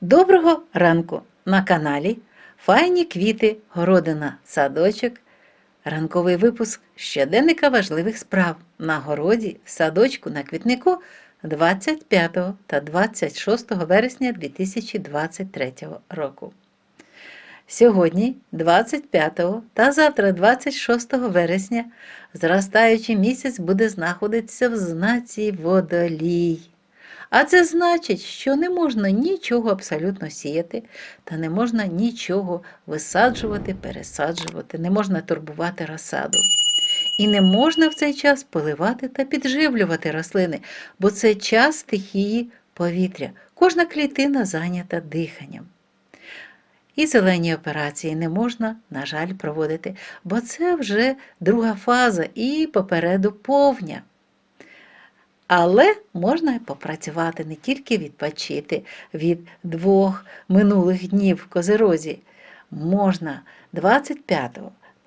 Доброго ранку на каналі Файні квіти, городина, садочок. Ранковий випуск щоденника важливих справ на городі, в садочку на квітнику 25 та 26 вересня 2023 року. Сьогодні, 25 та завтра, 26 вересня, зростаючий місяць буде знаходитися в знаці водолій. А це значить, що не можна нічого абсолютно сіяти, та не можна нічого висаджувати, пересаджувати, не можна турбувати розсаду. І не можна в цей час поливати та підживлювати рослини, бо це час стихії повітря. Кожна клітина зайнята диханням. І зелені операції не можна, на жаль, проводити, бо це вже друга фаза і попереду повня. Але можна попрацювати не тільки відпочити від двох минулих днів в козирозі. Можна 25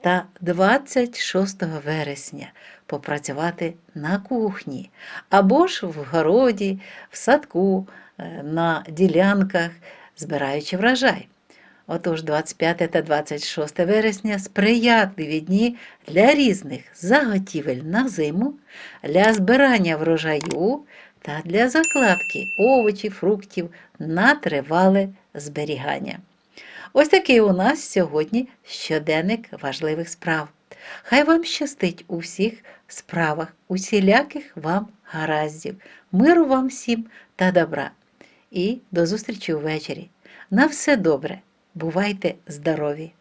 та 26 вересня попрацювати на кухні, або ж в городі, в садку, е, на ділянках, збираючи врожай. Отож, 25 та 26 вересня сприятливі дні для різних заготівель на зиму, для збирання врожаю та для закладки овочів, фруктів на тривале зберігання. Ось такий у нас сьогодні щоденник важливих справ. Хай вам щастить у всіх справах, усіляких вам гараздів, миру вам всім та добра. І до зустрічі увечері. На все добре! Бувайте здорові!